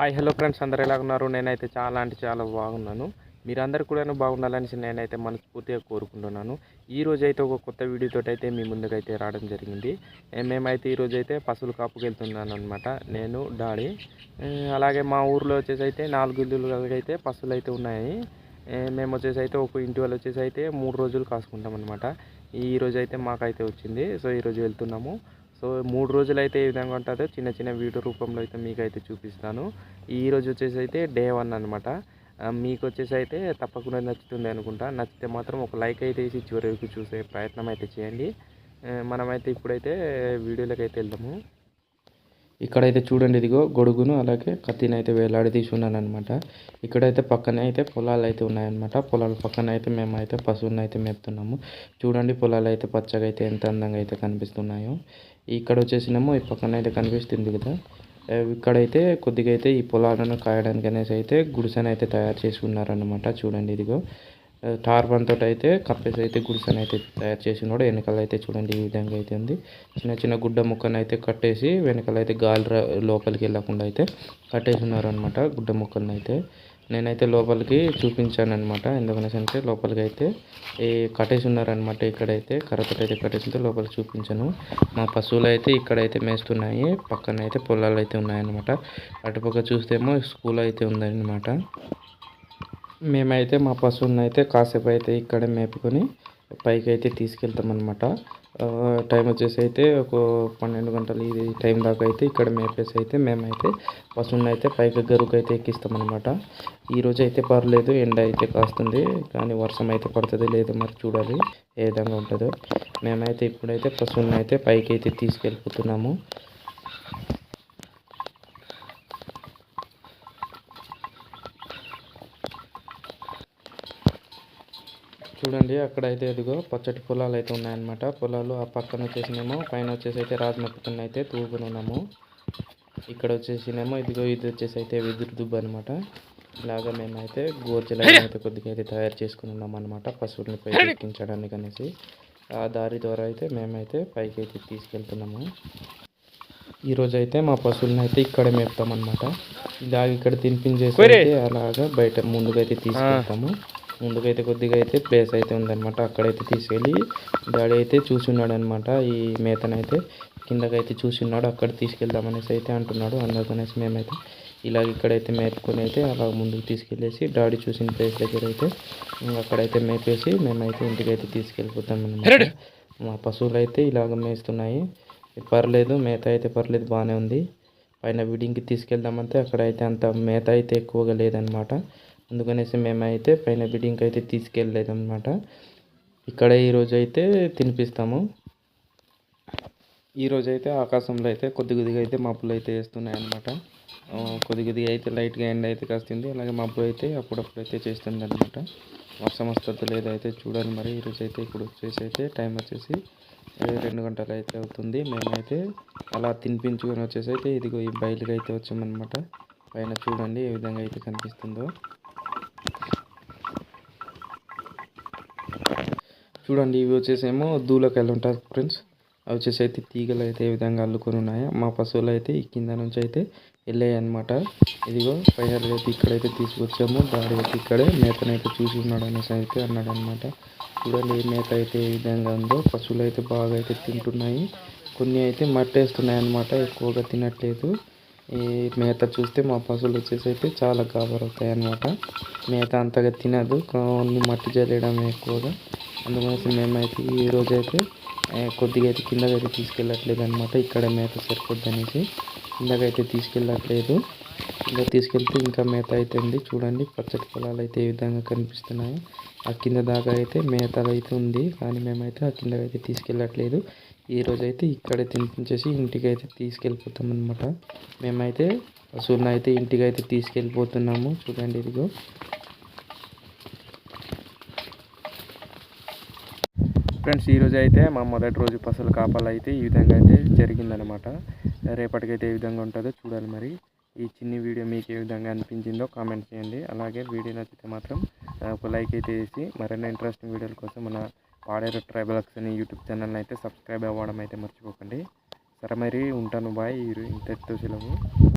Hi hello friends అందరు ఎలా ఉన్నారు? నేనైతే చాలా అంటే చాలా బాగున్నాను. మీరందరూ కూడా బాగుండాలని నేనైతే మనస్ఫూర్తిగా కోరుకుంటున్నాను. ఈ రోజు అయితే ఒక కొత్త వీడియోతో అయితే మీ ముందుకైతే రావడం జరిగింది. మేమైతే ఈ అయితే పశువుల కాపుకి వెళ్తున్నాను అనమాట నేను డాడీ. అలాగే మా ఊర్లో వచ్చేసి అయితే నాలుగు ఇల్లులు అయితే పశువులు అయితే ఉన్నాయి మేము వచ్చేసి అయితే ఒక ఇంటి వాళ్ళు వచ్చేసి అయితే మూడు రోజులు కాసుకుంటాం అనమాట ఈ రోజు అయితే మాకైతే వచ్చింది. సో ఈ రోజు వెళ్తున్నాము. సో మూడు రోజులు అయితే ఏ విధంగా ఉంటుందో చిన్న చిన్న వీడియో రూపంలో అయితే మీకు అయితే చూపిస్తాను. ఈ రోజు వచ్చేసి అయితే డే వన్ అనమాట మీకు వచ్చేసి అయితే తప్పకుండా నచ్చుతుంది అనుకుంటా. నచ్చితే మాత్రం ఒక లైక్ అయితే వేసి చివరి వరకు చూసే ప్రయత్నం అయితే చేయండి. మనమైతే ఇప్పుడైతే వీడియోలోకి అయితే వెళ్దాము. ఇక్కడైతే చూడండి ఇదిగో గొడుగును అలాగే కత్తిని అయితే వేలాడి తీసుకున్నాను అనమాట ఇక్కడైతే పక్కనే అయితే పొలాలు అయితే ఉన్నాయన్నమాట. పొలాల పక్కన అయితే మేము అయితే పశువులను అయితే మేపుతున్నాము. చూడండి పొలాలు అయితే పచ్చగా అయితే ఎంత అందంగా అయితే కనిపిస్తున్నాయో. ఇక్కడ వచ్చేసినాము ఈ పక్కన అయితే కనిపిస్తుంది కదా. ఇక్కడైతే కొద్దిగా అయితే ఈ పొలాలను కాయడానికి అనేసి అయితే గుడిసెను అయితే తయారు చేసుకున్నారనమాట చూడండి ఇదిగో. ఆ, టార్పన్ తోటి అయితే కప్పేసి అయితే గుడిసెను అయితే తయారు చేసినాడు. వెనకాల అయితే చూడండి ఈ విధంగా అయితే ఉంది. చిన్న చిన్న గుడ్డ ముక్కను అయితే కట్టేసి వెనకాల అయితే గాలి రా- లోపలికి వెళ్ళకుండా అయితే కట్టేసి ఉన్నారనమాట గుడ్డ ముక్కలను అయితే నేనైతే లోపలికి చూపించాను అనమాట ఎందుకనేసి అంటే లోపలికి అయితే ఈ కట్టేసి ఉన్నారనమాట ఇక్కడైతే కర్రతోటి అయితే కట్టేసి ఉంటే లోపలికి చూపించాను. మా పశువులు అయితే ఇక్కడైతే మేస్తున్నాయి. పక్కన అయితే పొలాలు అయితే ఉన్నాయన్నమాట. అటుపక్క చూస్తేమో స్కూల్ అయితే ఉందన్నమాట. మేమైతే మా పశువులను అయితే కాసేపు అయితే ఇక్కడే మేపుకొని పైకి అయితే తీసుకెళ్తాం అనమాట టైం వచ్చేసి అయితే ఒక పన్నెండు గంటలు ఇది టైం దాకా అయితే ఇక్కడ మేపేసి అయితే మేమైతే పశువునైతే అయితే పైకి గరుకు అయితే ఎక్కిస్తామన్నమాట. ఈరోజు అయితే పర్లేదు ఎండ అయితే కాస్తుంది కానీ వర్షం అయితే పడుతుంది లేదు మరి చూడాలి ఏ విధంగా ఉంటుందో. మేమైతే ఇప్పుడైతే పశువులను అయితే పైకి అయితే తీసుకెళ్ళిపోతున్నాము. చూడండి అక్కడ అయితే ఇదిగో పచ్చటి పొలాలు అయితే ఉన్నాయన్నమాట. పొలాలు ఆ పక్కన వచ్చేసినేమో. పైన వచ్చేసి అయితే రాజమప్పుకుని అయితే తూగుని ఉన్నాము. ఇక్కడ వచ్చేసినేమో. ఇదిగో ఇది వచ్చేసి అయితే వెదురు దుబ్బు అనమాట ఇలాగా మేమైతే గోర్జల అయితే కొద్దిగా అయితే తయారు చేసుకుని ఉన్నాం అనమాట పశువుల్ని పైకి ఎక్కించడానికి అనేసి. ఆ దారి ద్వారా అయితే మేమైతే పైకి అయితే తీసుకెళ్తున్నాము. ఈరోజు అయితే మా పశువులను అయితే ఇక్కడే మేపుతాం అనమాట ఇలాగ ఇక్కడ తినిపించేసి అయితే అలాగా బయట ముందుకైతే తీసుకెళ్తాము. ముందుకైతే కొద్దిగా అయితే ప్లేస్ అయితే ఉందన్నమాట. అక్కడైతే తీసుకెళ్ళి డాడీ అయితే చూసున్నాడు అనమాట ఈ మేతనైతే కిందకైతే చూసున్నాడు. అక్కడ తీసుకెళ్దామనేసి అయితే అంటున్నాడు. అందుకనేసి మేమైతే ఇలాగ ఇక్కడైతే మేపుకొని అయితే అలా ముందుకు తీసుకెళ్ళేసి డాడీ చూసిన ప్లేస్ దగ్గర అయితే అక్కడైతే మేపేసి మేమైతే ఇంటికైతే తీసుకెళ్ళిపోతాం అనమాట మా పశువులు అయితే ఇలాగ మేస్తున్నాయి. పర్లేదు మేత అయితే పర్లేదు బాగానే ఉంది. పైన విడింగ్కి తీసుకెళ్దామంటే అక్కడ అయితే అంత మేత అయితే ఎక్కువగా లేదనమాట అందుకనేసి మేమైతే పైన బిడ్డింగ్కి అయితే తీసుకెళ్ళలేదు అనమాట ఇక్కడ ఈరోజు అయితే తినిపిస్తాము. ఈరోజు అయితే ఆకాశంలో అయితే కొద్ది కొద్దిగా అయితే మబ్బులు అయితే వేస్తున్నాయి అనమాట కొద్ది కొద్దిగా అయితే లైట్గా ఎండ అయితే కాస్తుంది. అలాగే మబ్బు అయితే అప్పుడప్పుడు అయితే చేస్తుంది అనమాట వర్షం వస్తుందో లేదో అయితే చూడాలి మరి. ఈరోజు అయితే ఇప్పుడు వచ్చేసి అయితే టైం వచ్చేసి రెండు గంటలు అయితే అవుతుంది. మేమైతే అలా తినిపించుకొని వచ్చేసి అయితే ఇదిగో ఈ బయలుకి అయితే వచ్చామన్నమాట. పైన చూడండి ఏ విధంగా అయితే కనిపిస్తుందో. చూడండి ఇవి వచ్చేసేమో దూలకాయలు ఉంటారు ఫ్రెండ్స్. అవి వచ్చేసి అయితే తీగలు అయితే ఏ విధంగా అల్లుకొని ఉన్నాయో మా పశువులు అయితే ఈ కింద నుంచి అయితే వెళ్ళాయి అనమాట ఇదిగో ఫైర్ అయితే ఇక్కడైతే తీసుకొచ్చాము. దాడి అయితే ఇక్కడే. మేతనైతే చూసి ఉన్నాడు అనేసి అయితే అన్నాడు అనమాట చూడండి మేత అయితే ఏ విధంగా ఉందో. పశువులు అయితే బాగా అయితే తింటున్నాయి. కొన్ని అయితే మట్టేస్తున్నాయి అనమాట ఎక్కువగా తినట్లేదు. ఈ మేత చూస్తే మా పశువులు వచ్చేసి అయితే చాలా గాబరవుతాయి అన్నమాట మేత అంతగా తినదు. కొన్ని మట్టి జల్లడం ఎక్కువగా. అందుకనేసి మేమైతే ఈ రోజు అయితే కొద్దిగా అయితే కిందకైతే తీసుకెళ్ళట్లేదు అనమాట ఇక్కడ మేత సరిపోద్ది అనేసి కిందకైతే తీసుకెళ్ళట్లేదు. కింద తీసుకెళ్తే ఇంకా మేత అయితే ఉంది చూడండి పచ్చటి పొలాలు అయితే ఏ విధంగా కనిపిస్తున్నాయి. ఆ కింద దాకా అయితే మేతలు అయితే ఉంది. కానీ మేమైతే ఆ కిందకైతే తీసుకెళ్ళట్లేదు. ఈ రోజైతే అయితే ఇక్కడే తినిపించేసి ఇంటికి అయితే తీసుకెళ్ళిపోతాం అనమాట మేమైతే పశువులను అయితే ఇంటికి అయితే తీసుకెళ్ళిపోతున్నాము. చూడండి ఇదిగో. ఫ్రెండ్స్ ఈరోజు అయితే మా మొదటి రోజు పసలు కాపాలు అయితే ఈ విధంగా అయితే జరిగిందనమాట రేపటికైతే ఏ విధంగా ఉంటుందో చూడాలి మరి. ఈ చిన్ని వీడియో మీకు ఏ విధంగా అనిపించిందో కామెంట్ చేయండి. అలాగే వీడియో నచ్చితే మాత్రం ఒక లైక్ అయితే వేసి మరిన్ని ఇంట్రెస్టింగ్ వీడియోల కోసం మన పాడేరు ట్రైబల్స్ అని యూట్యూబ్ ఛానల్ని అయితే సబ్స్క్రైబ్ అవ్వడం అయితే మర్చిపోకండి. సరే మరి ఉంటాను బాయ్. ఇంతటితో సెలవు.